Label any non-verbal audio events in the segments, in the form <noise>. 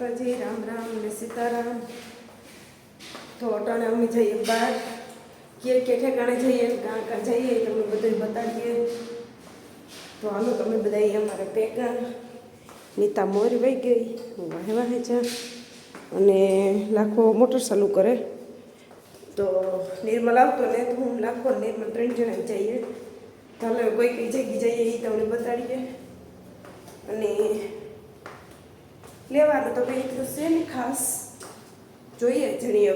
માતાજી રામ રામ ને સીતારામ. તો અટાણે અમે જઈએ બહાર. કે કે ઠેકાણે જઈએ, કાં કાં જઈએ તમને બધું બતાવીએ. તો આનું તમે બધા અમારે પેકા નીતા મોરી વહી ગઈ વાહે વાહે જા. અને લાખો મોટર ચાલુ કરે. તો નિર્મલ આવતો ને, તો હું લાખો નિર્મલ ત્રણ જણા જઈએ. તો અમે કોઈ કઈ જગ્યાએ જઈએ, એ તમને બતાડીએ. અને લેવાનું તો ભાઈ એટલું છે ખાસ જોઈએ, જણીએ.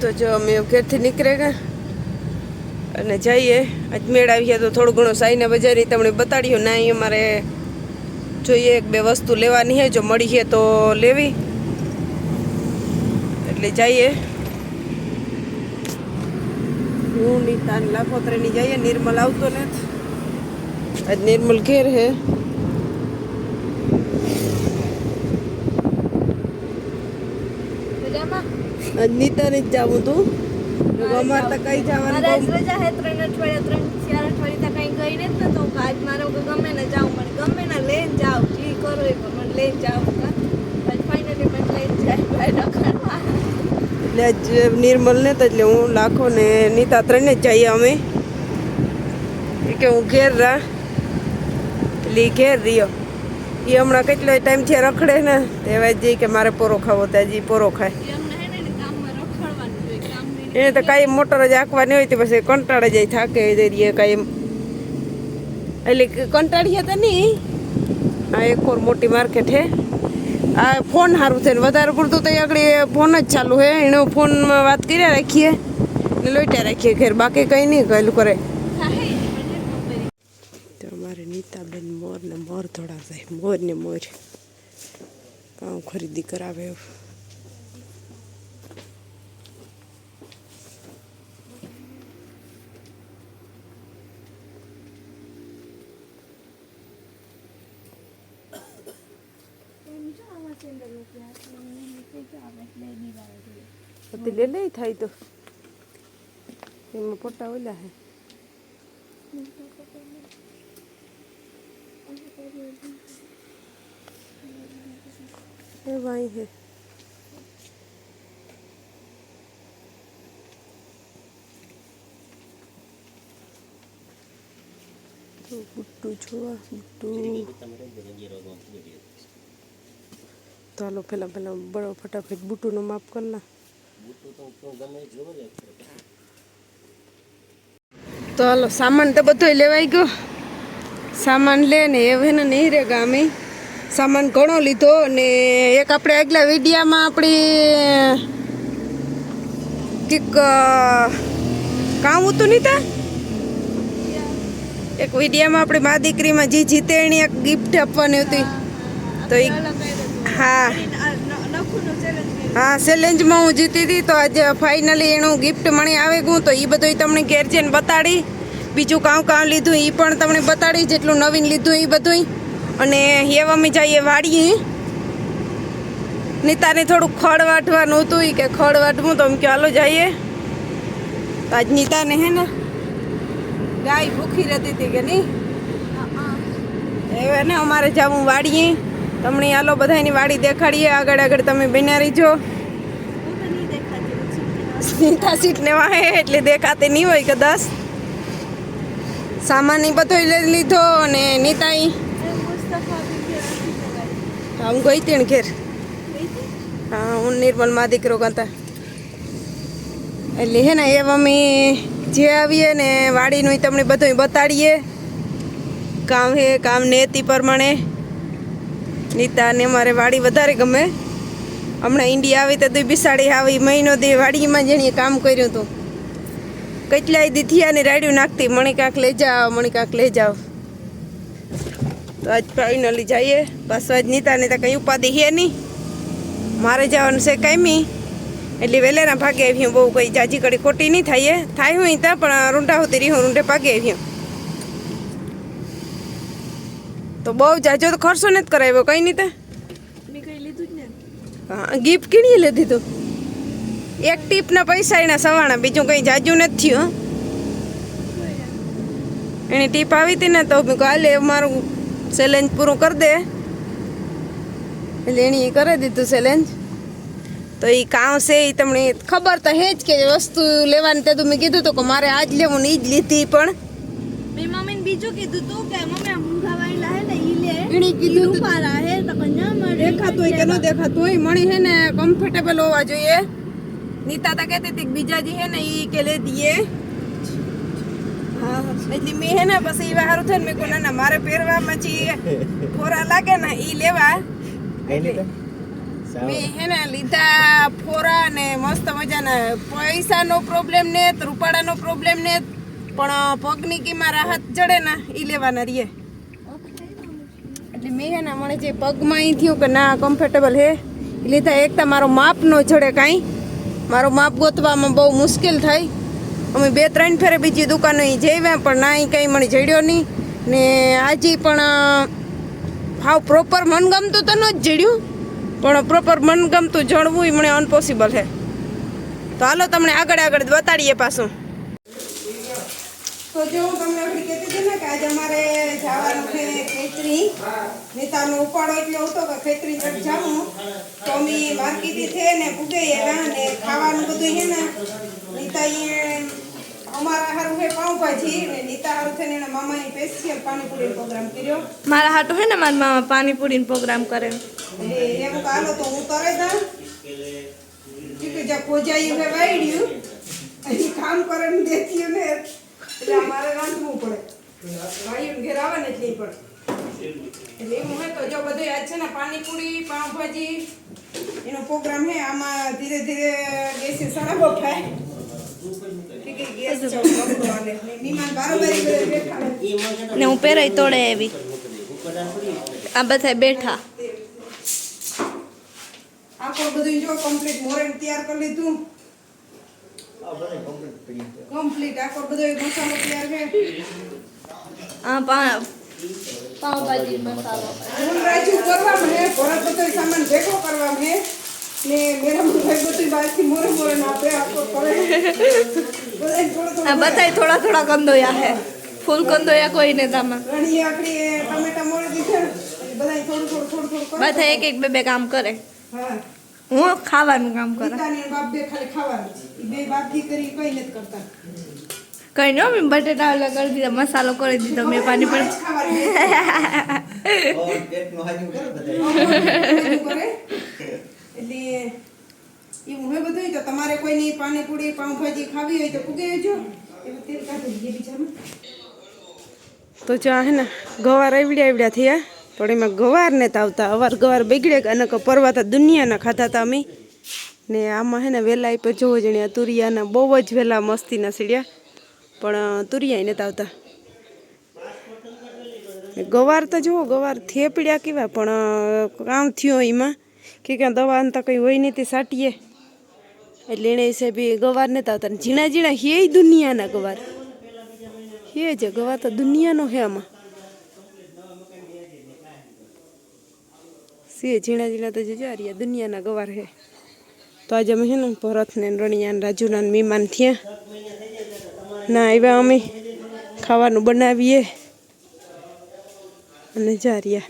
તો જો અમે ઘેરથી નીકળે ગયા અને જઈએ. અજમેર આવીએ તો થોડું ઘણું સાઈને બજારી તમને બતાડ્યું ના અમારે જોઈએ, એક બે વસ્તુ લેવાની છે. જો મળી છે તો લેવી. એટલે જઈએ. હું નીતા લાખોત્રેની જઈએ. નિર્મલ આવતો ને આજ નિર્મલ ઘેર હે આજ નીતાને જ જાવું તું અમારે તો કઈ જવાનું આજ રજા હે ત્રણ અઠવાડિયા ત્રણ ચાર અઠવાડિયા કઈ ગઈ ને તો તો આજ મારે કે ગમે ને જાઉં મને ગમે ને લઈને જાવ જી કરો એ પણ મને લઈને જાવ આજ ફાઇનલી મને લઈને જાય ભાઈ રખડવા એટલે નિર્મલ ને તો એટલે હું લાખો ને નીતા ત્રણે જ જઈએ અમે। કે હું ઘેર રા એટલે ઈ ઘેર રહ્યો. એ હમણાં કેટલો ટાઈમ છે રખડે ને તે હવે જઈ કે મારે પોરો ખાવો ત્યાં હજી પોરો ખાય. એ અમને હે ને એને કામમાં રખડવાનું જોઈએ કામ એને તો કાંઈ મોટર જ આંકવાની હોય તો પછી કંટાળે જાય થાકે જઈએ કાંઈ એટલે કે કંટાળીએ તો નહીં. આ એક ઓર મોટી માર્કેટ હે. આ ફોન સારું છે ને વધારે પૂરતું તો આગળ ફોન જ ચાલુ હે. એનો ફોનમાં વાત કર્યા રાખીએ ને લોટ્યા રાખીએ ઘેર. બાકી કંઈ નહીં કહેલું કરે થાય મને ખબર તો અમારે નીતાબેન મોર ને મોર થોડા જાય મોર ને મોર. કામ ખરીદી કરાવે લે લે થાય તો. એમાં પોટા ઓલા હે. એ ભાઈ હે તો જોવા બુટ્ટુ ચાલો પેલા પેલા બળો ફટાફટ બુટ્ટુનું માપ કર ના તો હાલો સામાન તો બધો લેવાઈ ગયો સામાન લે ને હવે ને નહીં રે ગામે સામાન ઘણો લીધો ને એક આપણે આગલા વિડીયામાં આપણી કંઈક કામ હતું નહીં તા એક વિડીયામાં આપણી મા દીકરીમાં જે જીતે એની એક ગિફ્ટ આપવાની હતી. તો એ હા. હા ચેલેન્જમાં હું જીતી હતી, તો આજે ફાઇનલી એનું ગિફ્ટ મને આવે ગયું, તો એ બધું તમને ઘેર જઈને બતાડી. બીજું કામ કામ લીધું એ પણ તમને બતાડી, જેટલું નવીન લીધું એ બધું અને હેવામાં જઈએ વાડીએ. નીતાને થોડુંક ખડ વાટવાનું હતું એ કે ખડ વાટવું તો એમ કે હાલો જઈએ. આજ નીતાને હે ને ગાય ભૂખી રહેતી હતી કે નહીં? હવે ને અમારે જવું વાડીએ. તમને હાલો બધાની વાડી દેખાડીએ. આગળ આગળ તમે બન્યા રહીજો. હું તો નહીં સીટ ને વાહે એટલે દેખાતી નહીં હોય કદાચ સામાન બધો લઈ લીધો અને નીતાઈ હા ગઈ તી ઘેર. હા હું નિર્મલમાં દીકરો ગતા એટલે હે ને એ મમ્મી જે આવીએ ને વાડીનું તમને બધું બતાડીએ. કામ હે કામ નેતી પ્રમાણે. નીતા ને મારે વાડી વધારે ગમે. હમણાં ઈંડી આવી તો તું બિસાડી આવી મહિનો દે વાડીમાં જેણે કામ કર્યું હતું કેટલાય અને ને રાડ્યું નાખતી મણી કાંક લઈ જાઓ મણી કાંક લઈ જાઓ. તો આજ ફાઇનલી જઈએ. બસ આજ નીતાને તો કંઈ ઉપાધિ હે નહીં. મારે જવાનું છે કાયમી. એટલે વહેલેના ભાગે આવ્યું બહુ કંઈ જાજી કડી ખોટી નહીં થાય થાય હું ત્યાં પણ રૂંઢા હોતી રહી હું રૂંઢે ભાગે આવ્યું તો બહુ જાજો તો ખર્ચો નથી કરાવ્યો કંઈ નહીં ત્યાં લીધું જ ને હા ગિફ્ટ કીણી લીધી તું? એક ટીપના પૈસા એના સવાણા બીજું કંઈ જાજુ નથી થયું. એની ટીપ આવી હતી ને તો કાલે મારું ચેલેન્જ પૂરું કરી દે. એટલે એણે એ કરી દીધું ચેલેન્જ તો એ કામ છે એ તમને ખબર તો હે જ કે વસ્તુ લેવાની તે મેં કીધું હતું કે મારે આજ લેવું ને ઈ જ લીધી પણ મેં મમ્મીને બીજું કીધું તું કે મમ્મી આ મૂંગા વાળેલા હે ને ઈ લે. એણે કીધું ઈ તું. ઉપાડા હે તો ના મળે. દેખાતું હોય કે ન દેખાતું હોય મણી હે ને કમ્ફર્ટેબલ હોવા જોઈએ. નીતા તા કહેતી હતી કે બીજા જે હે ને એ કે લે દઈએ. હા એટલે મેં હે ને પછી એવા સારું થયું મેં કહ્યું ના મારે પહેરવામાં જે ફોરા લાગે ને એ લેવા. મેં હે ને લીધા ફોરા ને મસ્ત મજાના. પૈસાનો પ્રોબ્લેમ ને રૂપાડાનો પ્રોબ્લેમ ને પણ પગની કીમાં રાહત જડે ને એ લેવાના રીએ. એટલે મેં હે ને મને જે પગમાં અહીં થયું કે ના કમ્ફર્ટેબલ હે. એ લીધા એક તો મારો માપ નો જડે કાંઈ. મારો માપ ગોતવામાં બહુ મુશ્કેલ થાય અમે બે ત્રણ ફેરે બીજી દુકાનો અહીં જઈવ્યા પણ ના કંઈ મને જડ્યો નહીં. ને આજે પણ હાવ પ્રોપર મનગમતું તો ન જ જડ્યું, પણ પ્રોપર મનગમતું જણવું એ મને અનપોસિબલ છે. તો હાલો તમને આગળ આગળ બતાડીએ પાછું. તો જો હું તમને આપણી કહેતી હતી ને કે આજે અમારે જવાનું છે ખેતરી, નેતાનો ઉપાડો એટલે હતો કે ખેતરી તરફ જાવું તો અમે માર્કેટથી છે ને પૂગે ને ખાવાનું બધું છે ને નીતા એ અમારા હારું છે પાઉંભાજી ને નીતા હારું થઈને એના મામાની સ્પેશિયલ પાણીપુરીનો પ્રોગ્રામ કર્યો. મારા હાટું હે ને મારા મામા પાણીપુરીનો પ્રોગ્રામ કરે. એટલે એમ કે તો હું તરે દઉં કે વાયડ્યું હજી કામ કરવાનું દેતી ને. એટલે અમારે રાંધવું પડે. વાયુ ઘેર આવે ને એટલે પણ એટલે એમ હોય તો જો બધું આજ છે ને પાણીપુરી પાઉંભાજી એનો પ્રોગ્રામ હે આમાં ધીરે ધીરે ગેસે સરાબો થાય કે કે ગેસ ચાલુ કરવો અને મહેમાન બારોબારી કરે બેઠા હોય. ને હું પહેરાય તોડે એવી. આ બધા બેઠા. આખો બધું જો કમ્પ્લીટ મોરેન તૈયાર કરી લીધું. કમ્પ્લીટ આખો બધો મસાલો તૈયાર છે. આ પા પાવભાજી મસાલો. હું રાજુ કરવા મને ભરત બધો સામાન ભેગો કરવામાં હે ને મેરા ભાઈ બધું બહારથી મોરે મોરે આપે આખો કરે આ થોડો થોડા થોડા કંદોયા હે. ફૂલ કંદોયા કોઈ ને તામાં. ઘણી આકડી ટમેટા મોરે દીધા. એટલે થોડું થોડું થોડું થોડું બધા એક એક બે બે કામ કરે. હું. ખાવાનું કામ કરે. બાપ બે ખાલી ખાવાનું બે બાપ દીકરી કઈ નથી કરતા. કઈ નહીં મેં બટેટા ઓલા કરી દીધા મસાલો કરી દીધો મેં પાણી પણ ખાવાનું <laughs> <laughs> <laughs> એટલે એવું હોય બધું તો તમારે કોઈની પાણીપુરી પાઉંભાજી ખાવી હોય તો પૂગે જો. એવું તેલ કાઢી બીજામાં. તો જ્યાં હે ને, ગવાર આવડ્યા આવડ્યા થયા. પણ એમાં ગવાર ને આવતા. અવાર ગવાર બગડે અને પરવાતા દુનિયાના ખાતા હતા અમે. ને આમાં હે ને એ પર જોવો જણ્યા તુરિયાના બહુ જ વહેલા મસ્તીના સીડ્યા પણ તુરિયા નથી આવતા. ગવાર તો જુઓ, ગવાર થેપડ્યા કેવા, પણ કામ થયો એમાં. કે ક્યાં દવા તો કંઈ હોય નહીં તે સાટીએ. એટલે એને હિસાબે ગવાર નથી આવતા. ને ઝીણા ઝીણા હે દુનિયાના ગવાર. હે છે ગવાર તો દુનિયાનો હે આમાં. સે ઝીણા ઝીણા તો જજો રહ્યા દુનિયાના ગવાર હે. તો આજે અમે છે ને ભરતને ને રણિયા ને રાજુના ને મહેમાન થયા. ના આવ્યા અમે. ખાવાનું બનાવીએ. અને જારિયા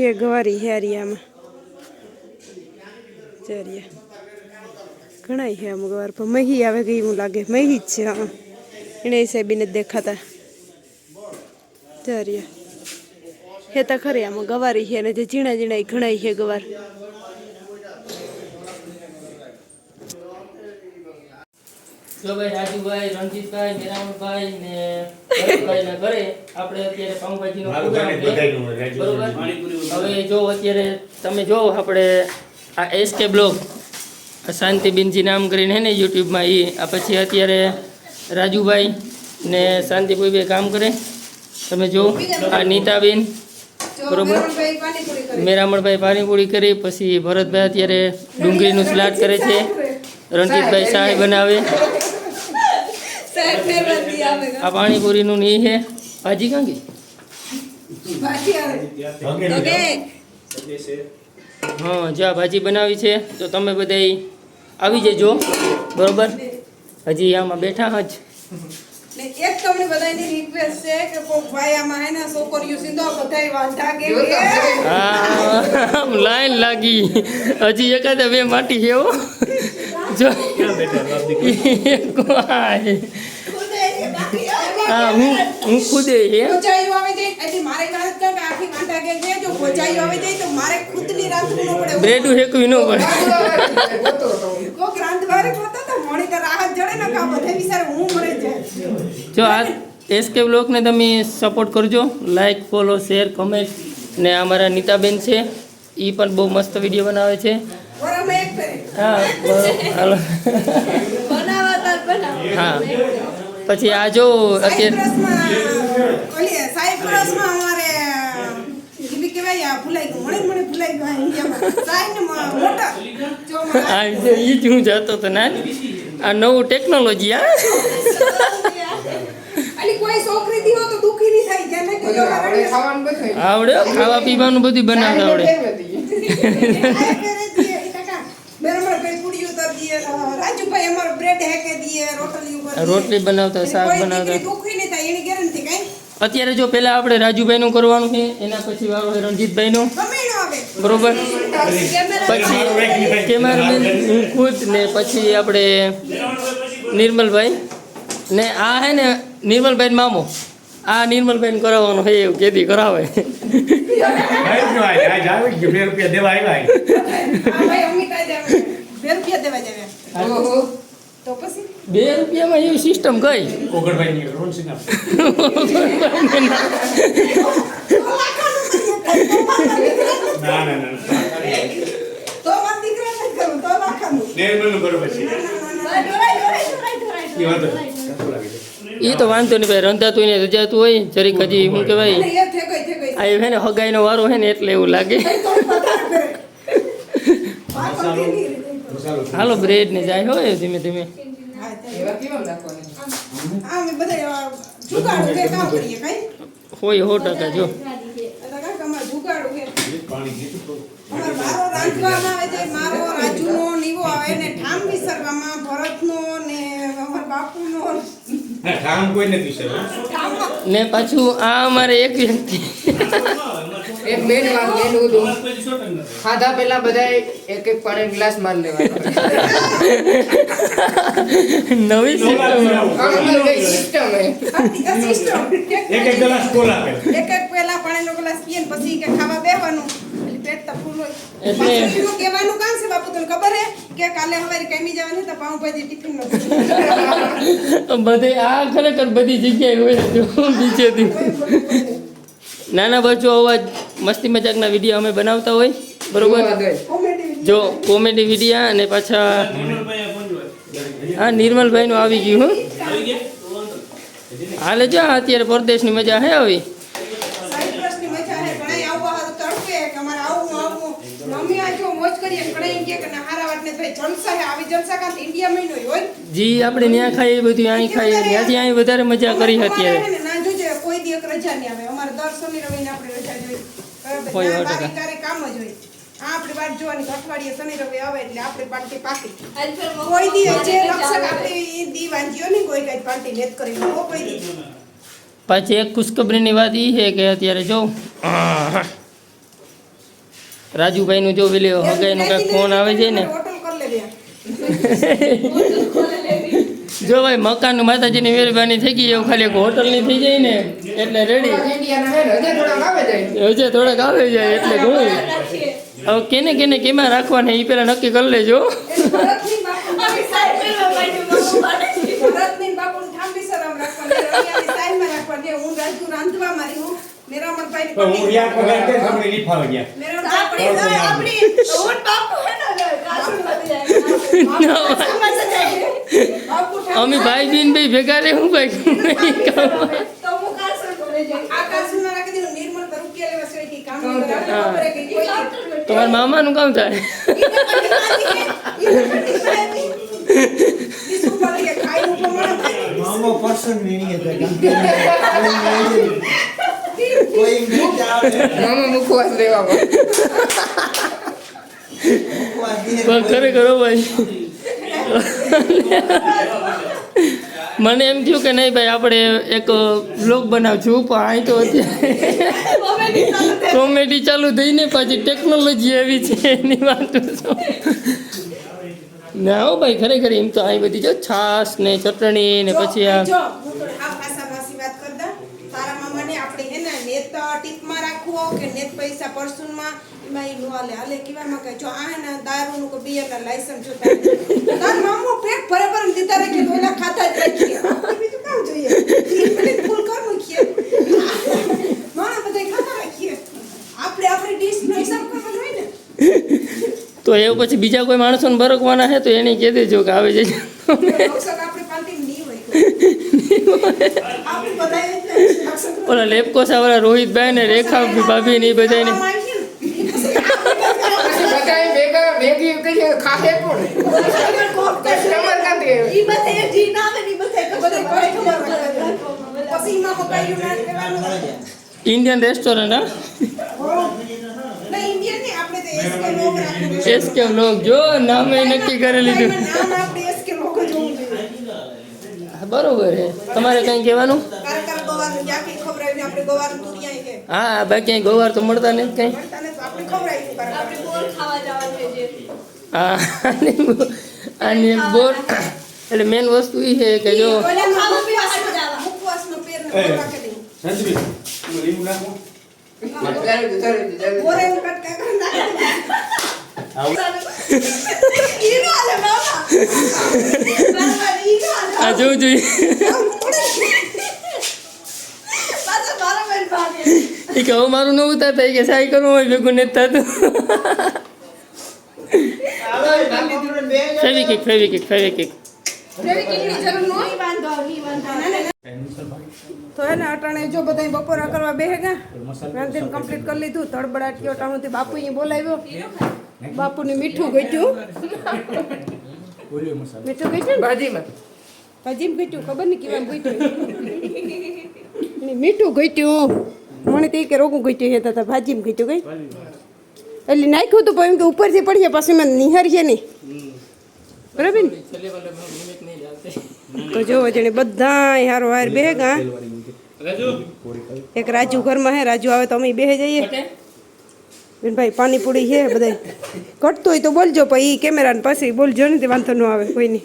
હે ગવારી હેરિયામાં જારિયા ઘણા છે અમુક વાર પણ મહી આવે ગઈ એવું લાગે. મહી જ છે હા. એને હિસાબીને જ દેખાતા. જારિયા હે તો ખરી આમાં ગવારી છે અને જે ઝીણા ઝીણા ઘણા છે ગવાર. જો ભાઈ રાજુભાઈ રણજીતભાઈ મેરામણભાઈ ને ભરતભાઈ ના ઘરે આપણે અત્યારે પાઉંભાજીનો પ્રોગ્રામ હવે જો અત્યારે તમે જો આપણે આ એસકે બ્લોગ શાંતિબેનજી નામ કરીને હે ને યુટ્યુબમાં એ આ પછી અત્યારે રાજુભાઈ ને શાંતિભાઈ બે કામ કરે. તમે જો આ નીતાબેન બરોબર. મેરણભાઈ પાણીપુરી કરે. મેરામણભાઈ પાણીપુરી કરી પછી ભરતભાઈ અત્યારે ડુંગળીનું સલાડ કરે છે. રણજીતભાઈ શાહી બનાવે. આ પાણીપુરીનું નહીં છે. ભાજી કાંગી? ભાજી આવે. તો કે હા જ્યાં ભાજી બનાવી છે તો તમે બધાય આવી જજો. બરોબર? હજી આમાં બેઠા જ. ને એક તમને બધાની રિક્વેસ્ટ છે કે કોક ભાઈ આમાં હે ને છોકરીઓ સીધો બધાય વાંધા કે કે લાઈન લાગી. હજી એકાદા બે માટી છે હો. જો. એક વાય. હા હું હું ખુદે છે. ભોજાઈઓ આવે છે એટલે મારે વાત કે આખી વાંધા કે છે? જો ભોજાઈઓ આવે છે તો મારે ખુદની રાંધવું ન પડે. બ્રેડ હેકવી ન પડે. કોક વારે કોતો તો મણી તો રાહત જડે ને કા બધા વિચાર હું મરે જાય. જો આ એસકે બ્લોગને તમે સપોર્ટ કરજો. લાઈક ફોલો શેર કમેન્ટ ને અમારા નીતાબેન છે. એ પણ બહુ મસ્ત વીડિયો બનાવે છે. હા હાલો. હા. પછી આ જો અત્યારે આ આ આ હું જતો હતો ના આ નવું ટેકનોલોજી બધું આવડે ખાવા પીવાનું બધું બનાવતા આવડે <laughs> આ કરે દીએ, ઈ કાકા, બેન અમારે કઈ પૂડીઓ તર દીએ, અ, રાજુભાઈ અમારે બ્રેડ હેકે દીએ, રોટલીઓ કરી દીએ. રોટલી બનાવતા શાક બનાવતા દીકરી દુખી નહીં થાય એની ગેરંટી કાંઈ અત્યારે જો પેલા આપણે રાજુભાઈનું કરવાનું છે એના પછી વારો છે રણજીતભાઈનું ગમે એનો આવે બરોબર પછી કેમેરામેન હું ખુદ ને પછી આપણે નિર્મલભાઈ ને આ હે ને નિર્મલભાઈ મામો આ નિર્મલભાઈ કરાવવાનું છે એવું કેદી કરાવે હા રૂપિયા દેવા જાવે. ઓહો તો પછી? બે રૂપિયામાં એવી સિસ્ટમ કઈ? એ તો વાંધો નહીં ભાઈ રંધાતું ને રજાતું હોય જરીક હજી શું કહેવાય. આ એ હે ને હગાઈનો વારો હે ને એટલે એવું લાગે. હાલો બ્રેડ ને જાય હોય ધીમે ધીમે? હોય હો ટકા જો. ને પાછું આ અમારે એક વ્યક્તિ. એક બેન વાત બેન હતું. ખાધા પેલા બધાએ એક એક પાણી ગ્લાસ માર લેવાનો. નવી સિસ્ટમ સિસ્ટમ એક એક ગ્લાસ કોલા એક એક પેલા પાણીનો ગ્લાસ પીએ પછી કે ખાવા બેહવાનું. એટલે પેટ તો ફૂલ હોય. એટલે- કહેવાનું કામ છે બાપુ તને ખબર હે? કે કાલે સવારે કેમી જવાની તો પાઉંભાજી ટિફિન નો <laughs> બધે આ ખરેખર બધી જગ્યાએ હોય નીચેથી નાના બચ્ચો અવાજ મસ્તી મજાકના વીડિયો અમે બનાવતા હોય બરોબર? જો કોમેડી વિડીયા અને પાછા હા નિર્મલભાઈનું આવી ગયું હું. હાલે જો અત્યારે પરદેશની મજા હે આવી? સાયપ્રસની મજા હે ઘણાય આવવા હારું તડપે કે અમારે આવું આવું. મમ્મી આ જો મોજ કરીએ ઘણા એમ કહે કે ના હારા વાત ને ભાઈ જલસા હે આવી જલસા કાં ઇન્ડિયા મહિનો હોય. જી આપણે ત્યાં ખાઈએ બધું અહીં ખાઈએ. ત્યાંથી અહીં વધારે મજા કરી અત્યારે અમારે હે ને ના જોજે કોઈ દી એક રજા નહીં આવે. અમારે દર શનિ રવિને આપણે રજા જોઈએ. બરાબર. તારે કામ જ હોય. આપણે વાત જોવાની અઠવાડિયે શનિ રવિ આવે એટલે આપણે પાર્ટી પાકી. કોઈ દી જે રક્ષક જાવ. દી વાંચ્યો નહીં કોઈ કઈ પાર્ટી લેત કરી. હો કોઈ દી. પાછી એક ખુશખબરીની વાત એ છે કે અત્યારે જો રાજુભાઈનું જો પેલી હગાઈનું કાંઈક ફોન આવે છે ને. હોટલ કર લે બે જો ભાઈ મકાનનું માતાજીની મહેરબાની થઈ ગઈ એવું ખાલી એક હોટલની થઈ જાય ને. એટલે રેડી હજે થોડાક આવે જાય. એટલે ઘણું. હવે કેને કેને કેમાં રાખવાને? એ પેલા નક્કી કરી લેજો. અમે ભાઈ બેન ભાઈ ભેગા રે હું ભાઈ કરે મામા નું કામ તમારા થાય. મામો પસંદ નહીં મામા મુખવાસ પણ ખરેખર ભાઈ. <laughs> <laughs> <laughs> મને એમ થયું કે નહીં ભાઈ આપણે એક બ્લોગ બનાવશું પણ અહીં તો અત્યારે કોમેડી ચાલુ થઈને પાછી ટેકનોલોજી એવી છે એની વાત ના હો ભાઈ ખરેખર એમ તો અહીં બધી જો છાશ ને ચટણી ને પછી આ તારા મામાને આપણે હે ને નેત ટીપમાં રાખવો કે નેત પૈસા પરસુનમાં એમાં ઈ નો હાલે હાલે કહેવામાં કે જો આ હે ને કે બિયરના લાયસન્સ જોતા તાર મામો પેટ ભરે ભરે દીતા રે તો ઓલા ખાતા જ રાખી. બીજું કામ જોઈએ. ઈ ફૂલ કર મૂકીએ માણા બધા ખાતા રાખીએ. આપણે આપણી ડીશનો હિસાબ કરવાનો હોય ને. તો એવું પછી બીજા કોઈ માણસોને બરકવાના છે તો એને કહી દેજો કે આવે જજો. ને ઓલા લેપકોસા વાળા રોહિતભાઈ ને રેખા ભાભી ને એ બધાને આમાં આવીએ ને, ઈ પછી પછી બધાય ભેગા ભેગી કહીએ ખાશે કોણ કસ્ટમર કાંતે ઈ બધે જી ના આવે ને ઈ બધે બધે કસ્ટમર કસ્ટમર પછી એમાં પપ્પાયું ના કહેવાનું ઇન્ડિયન રેસ્ટોરન્ટ હા એસકે લોક જો, નામે નક્કી કરી લીધું બરોબર છે. તમારે કંઈ કહેવાનું? હા બાકી ક્યાંય ગોવાર તો મળતા નથી કંઈ? હા અને બોર એટલે મેન વસ્તુ એ છે કે જો નો હાલે આ જોવું જોઈએ એ કે મારું નવું થતા કે સાઈ કરવું હોય ભેગું નથી થતું ફેવિકિક ફેવિકિક ફેવિકિક ફેવિકિકની જરૂર ન હોય વાંધો ની વાંધો તો એને અટાણે જો બધા બપોરા કરવા બે ગયા રાંધીને કમ્પ્લીટ કરી લીધું તડબડાટીઓ ટાણુથી બાપુ અહીં બોલાવ્યો બાપુને મીઠું ગયું મીઠું ગયું ભાજીમાં. ભાજીમાં ગઈટ્યું ખબર નહીં કેવા ગઈટ્યું મીઠું ગઈટ્યું મને તે કે રોગું ગયું હતા તા ભાજીમાં ગઈટ્યું ગઈ એટલે નાખ્યું હતું પણ એમ કે ઉપરથી પડીએ પાછું મને નિહારીએ નહીં. બરાબર ને? તો જો જણે બધા હારો હાર બેગા ગા. એક રાજુ ઘરમાં હે રાજુ આવે તો અમે બેહે જઈએ. બેનભાઈ પાણીપુરી છે બધા ઘટતું હોય તો બોલજો પણ એ કેમેરા ને પાસે બોલજો ને તે વાંધો ન આવે કોઈની.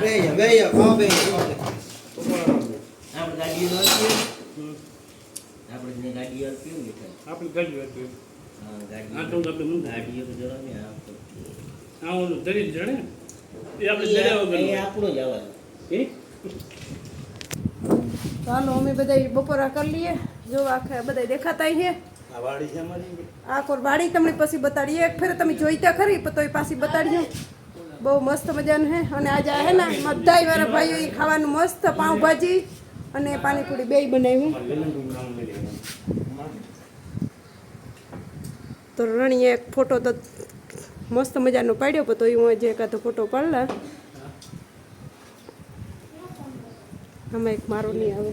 બેહ્યા, બેહ્યા, ખાઓ, બેહ્યા, ખાઓ. આપણી ગાડીઓ હતી. ચાલો અમે બધા બપોરા કરી લઈએ. જો આખે બધા દેખાતા છે. આ વાડી તમને પછી બતાડીએ. એક ફેર તમે જોઈતા ખરી તો એ પાછી બતાડજો. બહુ મસ્ત મજાનું હે અને આજે હે ને બધાય વાળા ભાઈઓ એ ખાવાનું મસ્ત પાઉંભાજી અને પાણીપુરી બેય બનાવ્યું. તો રણીએ એક ફોટો તો મસ્ત મજાનો પાડ્યો પણ તોય હું જે એકાદો ફોટો પાડલા. આમાં એક મારો નહીં આવે.